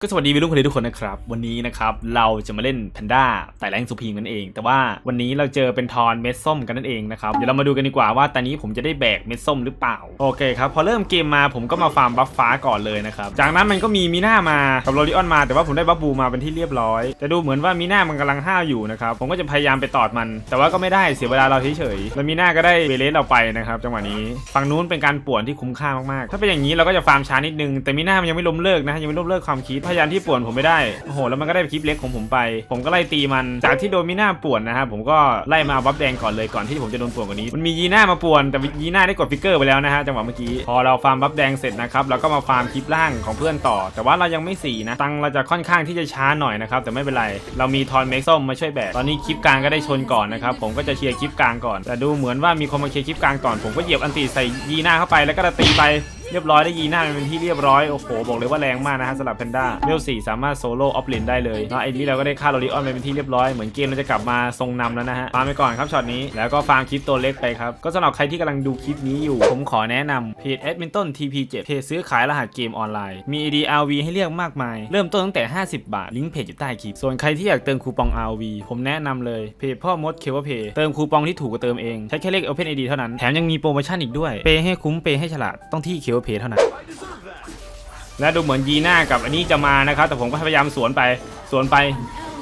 ก็สวัสดีวิลุงคนดีทุกคนนะครับ วันนี้นะครับเราจะมาเล่นแพนด้าแต่แรงสุพีมกันเอง แต่ว่าวันนี้เราเจอเป็นทอนเม็ดส้มกันนั่นเองนะครับเดี๋ยวเรามาดูกันดีกว่าว่าตอนนี้ผมจะได้แบกเม็ดส้มหรือเปล่าโอเคครับพอเริ่มเกมมาผมก็มาฟาร์มบัฟฟ้าก่อนเลยนะครับจากนั้นมันก็มีมีหน้ามากับโรลิออนมาแต่ว่าผมได้บัฟบูมาเป็นที่เรียบร้อยแต่ดูเหมือนว่ามีหน้ามันกำลังห้าวอยู่นะครับผมก็จะพยายามไปตอดมัน แต่ว่าก็ไม่ได้เสียเวลาเราเฉยๆแล้วมีหน้าก็ได้เวเลสเราไปนะครับจังหวะนี้ฝั่งนู้นเป็นการป่วนที่คุ้มค่ามากๆ ถ้าเป็นอย่างนี้เราก็จะฟาร์มช้านิดนึงแต่มีหน้ามันยังไม่ล้มเลิกนะยังไม่ล้มเลิกความคิดพยายามที่ป่วนผมไม่ได้ โอ้โห แล้วมันก็ได้คลิปเล็กของผมไป ผมก็ไล่ตีมัน จากที่โดนมีหน้าป่วนนะครับ ผมก็ไล่มาเอาบัฟแดงก่อนเลย ก่อนที่ผมจะโดนป่วนกว่านี้ มันมียีหน้ามาป่วน แต่ยีหน้าได้กดฟิกเกอร์ไปแล้วนะฮะ จังหวะเมื่อกี้ พอเราฟาร์มบัฟแดงเสร็จนะครับ เราก็มาฟาร์มคลิปล่างของเพื่อนต่อ แต่ว่าเรายังไม่สี่นะ ตังเราจะค่อนข้างที่จะช้าหน่อยนะครับ แต่ไม่เป็นไร เรามีทอนเม็กส้มมาช่วยแบก ตอนนี้คลิปกลางก็ได้ชนก่อนนะครับ ผมก็จะเคลียร์คลิปกลางก่อน แต่ดูเหมือนว่ามีคนมาเคลียร์คลิปกลางก่อน ผมก็เหยียบอันตีใส่ยีน้าเข้าไปแล้วก็ตีไป เรียบร้อยได้ยีหน้ามันเป็นที่เรียบร้อย โอ้โห บอกเลยว่าแรงมากนะฮะสำหรับแพนด้าเวลสี่สามารถโซโล่ออฟเลนได้เลยแล้วไอ้นี้เราก็ได้ฆ่าโรลิออนไปเป็นที่เรียบร้อยเหมือนเกมเราจะกลับมาทรงนำแล้วนะฮะฟาร์มไปก่อนครับช็อตนี้แล้วก็ฟาร์มคลิปตัวเล็กไปครับก็สำหรับใครที่กำลังดูคลิปนี้อยู่ ผมขอแนะนำเพจ a d m i n t o n TP7 เพจซื้อขายรหัสเกมออนไลน์มี AD RV ให้เลือกมากมาย เริ่มต้นตั้งแต่ 50 บาทลิงก์เพจอยู่ใต้คลิปส่วนใครที่อยากเติมคูปอง RV ผมแนะนำเลยเพจพ่อมดเคเวเพเติมคูปองที่ถูกกว่าเติมเองใช้แค่เลข Open ID เท่านั้นแถมยังมีโปรโมชั่นอีกด้วยเปให้คุ้มเปให้ฉลาดต้องที่เคเวเพเท่านั้นและดูเหมือนยีน่ากับอันนี้จะมานะครับ แต่ผมก็พยายามสวนไปสวนไป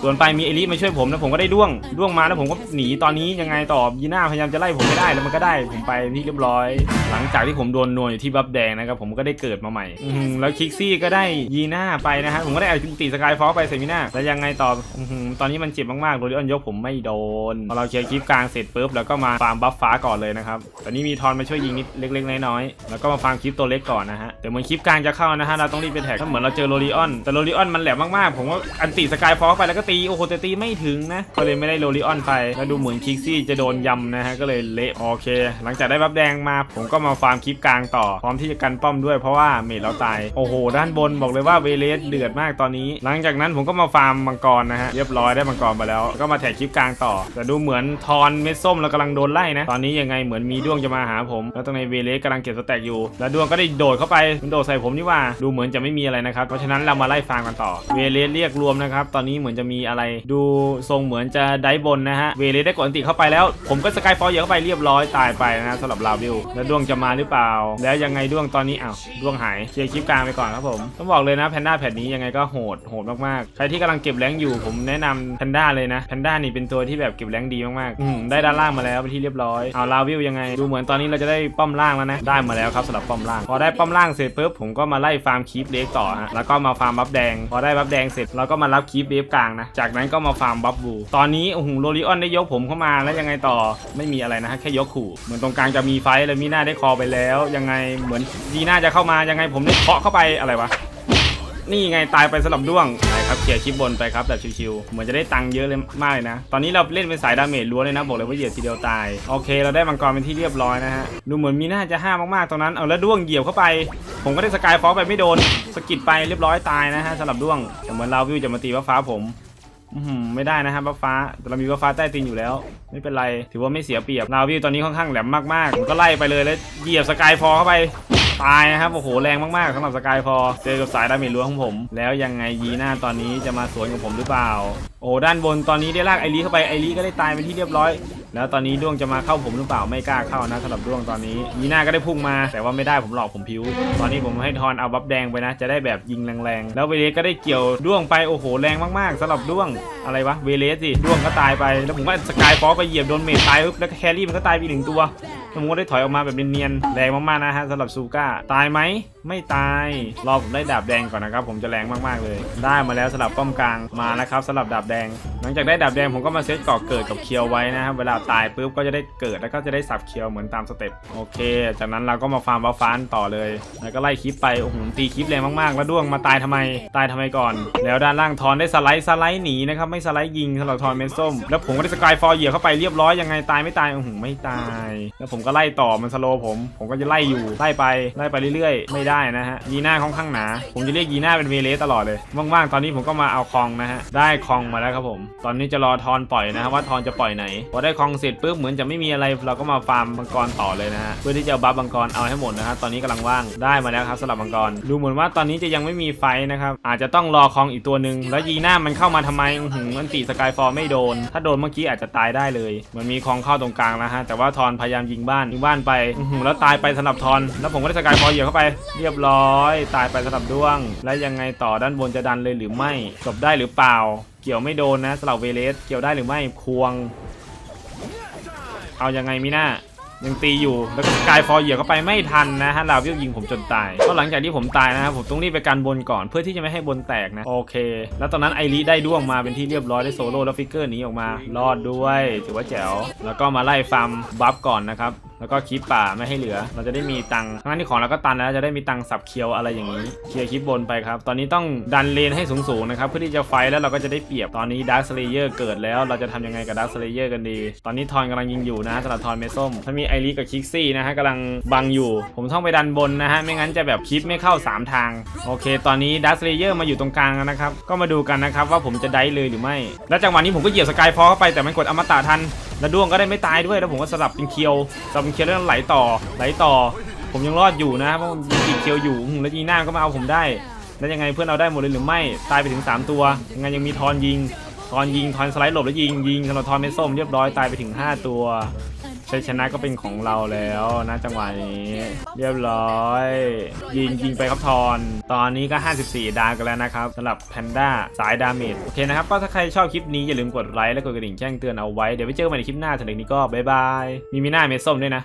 วนไปมีเอลิมาช่วยผมแล้วผมก็ได้ด้วงด้วงมาแล้วผมก็หนีตอนนี้ยังไงต่อยีน่าพยายามจะไล่ผมไม่ได้แล้วมันก็ได้ผมไปที่เรียบร้อย หลังจากที่ผมโดนนวลอยู่ที่บัฟแดงนะครับผมก็ได้เกิดมาใหม่อืแล้วคิกซี่ก็ได้ยีน่าไปนะฮะผมก็ได้อัลติสกายฟอลไปเซมิน่าแล้วยังไงต่ออตอนนี้มันเจ็บมากๆโรลิออนยกผมไม่โดนพอเราเคลียร์คลิปกลางเสร็จปุ๊บแล้วก็มาฟาร์มบัฟฟ้าก่อนเลยนะครับตอนนี้มีทอนมาช่วยยิงนิดเล็ก ๆ น้อยๆแล้วก็มาฟาร์มคลิปตัวเล็กก่อนนะฮะเดี๋ยวเหมือนคลิปกลางจะเข้านะฮะเราต้องรีบไปแท็กถ้าเหมือนเราเจอโรลิออนแต่โรลิออนมันแหลมมากๆผมก็อันติสกายฟอลไปแล้วก็ตีโอ้โหแต่ตีไม่ถึงนะ ก็เลยไม่ได้โรลิออนไป แล้วดูเหมือนคิกซี่จะโดนยำนะฮะก็เลยเละโอเค หลังจากได้บัฟแดงมาผมก็มาฟาร์มคลิปกลางต่อพร้อมที่จะกันป้อมด้วยเพราะว่าเมดเราตายโอ้โหด้านบนบอกเลยว่าเวเลสเดือดมากตอนนี้ หลังจากนั้นผมก็มาฟาร์มมังกรนะฮะเรียบร้อยได้มังกรไปแล้ว ก็มาแท็กคลิปกลางต่อ แต่ดูเหมือนทอนเม็ดส้มเรากำลังโดนไล่นะตอนนี้ยังไงเหมือนมีด้วงจะมาหาผม แล้วตรงในเวเลสกำลังเก็บสแต็กอยู่ แล้วด้วงก็ได้โดดเข้าไปมันโดดใส่ผมนี่ว่า ดูเหมือนจะไม่มีอะไรนะครับเพราะฉะนั้นเรามาไล่ฟาร์มกันต่อเวเลสเรียกรวมนะครับตอนนี้เหมือนจะมีอะไร ดูทรงเหมือนจะได้บนนะฮะ เวเลได้กดอันติเข้าไปแล้ว ผมก็สกายฟอลเยอะเข้าไปเรียบร้อยตายไปนะฮะสำหรับลาวิวแล้วดวงจะมาหรือเปล่า แล้วยังไงดวงตอนนี้อ้าวดวงหายเคลียร์คลิปกลางไปก่อนครับผมต้องบอกเลยนะแพนด้าแพทนี้ยังไงก็โหดโหดมากๆใครที่กำลังเก็บแรงอยู่ผมแนะนำแพนด้าเลยนะแพนด้านี่เป็นตัวที่แบบเก็บแรงดีมากๆอืมได้ด้านล่างมาแล้วเป็นที่เรียบร้อยเอาลาวิวยังไงดูเหมือนตอนนี้เราจะได้ป้อมล่างแล้วนะได้มาแล้วครับสำหรับป้อมล่าง พอได้ป้อมล่างเสร็จปุ๊บผมก็มาไล่ฟาร์มคีปเล็กต่อฮะแล้วก็มาฟาร์มบัฟแดง พอได้บัฟแดงเสร็จเราก็มารับคีปเวฟกลางนะจากนั้นก็มาฟาร์มบัฟบู ตอนนี้โอ้โหโรลิออนได้ยกผมเข้ามาแล้วยังไงต่อไม่มีอะไรนะฮะแค่ยกขู่ เหมือนตรงกลางจะมีไฟแล้วมีหน้าได้คอไปแล้ว ยังไงเหมือนดีหน้าจะเข้ามายังไงผมได้เคาะเข้าไปอะไรวะนี่ไงตายไปสลับด้วงไปครับเคลียร์คลิปบนไปครับแบบชิวๆเหมือนจะได้ตังค์เยอะเลยมากเลยนะ ตอนนี้เราเล่นเป็นสายดาเมจล้วนเลยนะบอกเลยว่าเหยียบทีเดียวตาย โอเค เราได้มังกรเป็นที่เรียบร้อยนะฮะ ดูเหมือนมีหน้าจะห้ามมากๆตรงนั้น เอาแล้วด้วงเหยียบเข้าไป ผมก็ได้สกายฟอลไปไม่โดน สกิดไปเรียบร้อยตายนะฮะสลับด้วงแต่เหมือนเราวิวจะมาตีฟ้าฟ้าผม อื้อหือไม่ได้นะฮะบัฟฟ้าแต่เรามีบัฟฟ้าใต้ตีนอยู่แล้ว ไม่เป็นไร ถือว่าไม่เสียเปรียบลาวิวตอนนี้ค่อนข้างแหลมมากๆผมก็ไล่ไปเลยแล้วเหยียบสกายฟอเข้าไปตายนะครับโอ้โหแรงมากๆสำหรับสกายพอเจอกับสายดาเมจล้วงของผม แล้วยังไงยีหน้าตอนนี้จะมาสวนกับผมหรือเปล่า โอ้ด้านบนตอนนี้ได้ลากไอรีเข้าไปไอรีก็ได้ตายเป็นที่เรียบร้อย แล้วตอนนี้ด้วงจะมาเข้าผมหรือเปล่าไม่กล้าเข้านะสำหรับด้วงตอนนี้ยีน่าก็ได้พุ่งมา แต่ว่าไม่ได้ผมหลอกผมพิวตอนนี้ผมให้ทอนเอาบัฟแดงไปนะ จะได้แบบยิงแรงๆ แล้วเวเลสก็ได้เกี่ยวด้วงไปโอ้โหแรงมากๆสำหรับด้วงอะไรวะเวเลสสิด้วงก็ตายไป แล้วผมก็สกายฟอร์ไปเหยียบโดนเมจตายปุ๊บแล้วก็แครี่มันก็ตายไปหนึ่งตัวแล้วผมก็ได้ถอยออกมาแบบเนียนๆแรงมากๆนะฮะสำหรับซูก้าตายไหม ไม่ตาย รอผมได้ดาบแดงก่อนนะครับ ผมจะแรงมากๆเลย ได้มาแล้วสำหรับป้อมกลางมาแล้วครับสำหรับดาบแดง หลังจากได้ดาบแดงผมก็มาเซตก่อเกิดกับเคียวไว้นะครับเวลาตายปุ๊บก็จะได้เกิดแล้วก็จะได้สับเคียวเหมือนตามสเต็ปโอเค จากนั้นเราก็มาฟาร์มบัฟฟานต่อเลย แล้วก็ไล่คลิปไปโอ้โหตีคลิปแรงมากๆ แล้วด้วงมาตายทำไมตายทำไมก่อน แล้วด้านล่างทอนได้สไลด์สไลด์หนีนะครับไม่สไลด์ยิงสำหรับทอนเมนส้ม แล้วผมก็ได้สกายฟอร์เหยียบเข้าไปเรียบร้อยยังไงตายไม่ตายโอ้โหไม่ตาย แล้วผมก็ไล่ต่อมันสโลผม ผมก็จะไล่อยู่ไล่ไปไล่ไปเรื่อยๆ ไม่ได้ได้นะฮะยีน่าค่อนข้างหนา ผมจะเรียกยีน่าเป็นเมเลสตลอดเลย ว่างๆ ตอนนี้ผมก็มาเอาคองนะฮะ ได้คองมาแล้วครับผม ตอนนี้จะรอทอนปล่อยนะฮะว่าทอนจะปล่อยไหน พอได้คองเสร็จปุ๊บเหมือนจะไม่มีอะไร เราก็มาฟาร์มมังกรต่อเลยนะฮะ เพื่อที่จะเอาบัฟมังกรเอาให้หมดนะฮะ ตอนนี้กำลังว่าง ได้มาแล้วครับสำหรับมังกร ดูเหมือนว่าตอนนี้จะยังไม่มีไฟนะครับ อาจจะต้องรอคองอีกตัวหนึ่ง แล้วยีน่ามันเข้ามาทำไมอือหือมันตีสกายฟอร์ไม่โดน ถ้าโดนเมื่อกี้อาจจะตายได้เลยเหมือนมีคองเข้าตรงกลางแล้วฮะ แต่ว่าทอนพยายามยิงบ้านยิงบ้านไปแล้วตายไปสำหรับทอน แล้วผมก็ได้สกายฟอร์เหยียบเข้าไปเรียียบร้อย ตายไปสำหรับด้วง แล้วยังไงต่อด้านบนจะดันเลยหรือไม่จบได้หรือเปล่า เกี่ยวไม่โดนนะสำหรับเวเลสเกี่ยวได้หรือไม่ควง เอายังไงมิน่ายังตีอยู่แล้วก็สกายฟอร์เหยียบเข้าไปไม่ทันนะฮะลาวิลยิงผมจนตายก็หลังจากที่ผมตายนะครับผมต้องรีบไปกันบนก่อนเพื่อที่จะไม่ให้บนแตกนะโอเค แล้วตอนนั้นไอริได้ด้วงมาเป็นที่เรียบร้อยได้โซโล่แล้วฟิกเกอร์หนี้ออกมารอดด้วยถือว่าแจ๋วแล้วก็มาไล่ฟาร์มบัฟก่อนนะครับแล้วก็คลิปป่าไม่ให้เหลือ เราจะได้มีตังค์ทั้งที่ของเราก็ตันแล้วจะได้มีตังค์สับเคียวอะไรอย่างนี้ เคลียร์คลิปบนไปครับ ตอนนี้ต้องดันเลนให้สูงๆนะครับเพื่อที่จะไฟแล้วเราก็จะได้เปรียบ ตอนนี้ดาร์คสเลเยอร์เกิดแล้ว เราจะทำยังไงกับดาร์คสเลเยอร์กันดี ตอนนี้ทอนกำลังยิงอยู่นะสำหรับทอนเมส้มถ้ามีไอริกับคิกซี่นะฮะกำลังบังอยู่ ผมต้องไปดันบนนะฮะไม่งั้นจะแบบคลิปไม่เข้า 3 ทาง โอเค ตอนนี้ดาร์คสเลเยอร์มาอยู่ตรงกลางนะครับก็มาดูกันนะครับว่าผมจะได้เลยหรือไม่ และจังหวะนี้ผมก็เหยียบสกายฟอลเข้าไปแต่มันกดอมตะทัน แล้วด้วงก็ได้ไม่ตายด้วยแล้วผมก็สลับเป็นเคียวสลับเป็นเคียวแล้วไหลต่อไหลต่อ ผมยังรอดอยู่นะเพราะมีอีกเคียวอยู่แล้วยีน่าก็มาเอาผมได้ แล้วยังไงเพื่อนเอาได้หมดเลยหรือไม่ตายไปถึง 3 ตัว ยังไงยังมีทอนยิงทอนยิงทอนสไลด์หลบแล้วยิงยิงสำหรับทอนเม็ดส้มเรียบร้อยตายไปถึง 5 ตัว ชัยชนะก็เป็นของเราแล้วนะจังหวะนี้ เรียบร้อย ยิงยิงไปครับทอน ตอนนี้ก็ 54 ดาวกันแล้วนะครับสำหรับแพนด้าสายดาเมจโอเคนะครับก็ถ้าใครชอบคลิปนี้อย่าลืมกดไลค์และกดกระดิ่งแจ้งเตือนเอาไว้ เดี๋ยวไปเจอกันใหม่ในคลิปหน้าสำหรับนี้ก็บ๊ายบาย มีมีหน้าเม็ดส้มด้วยนะ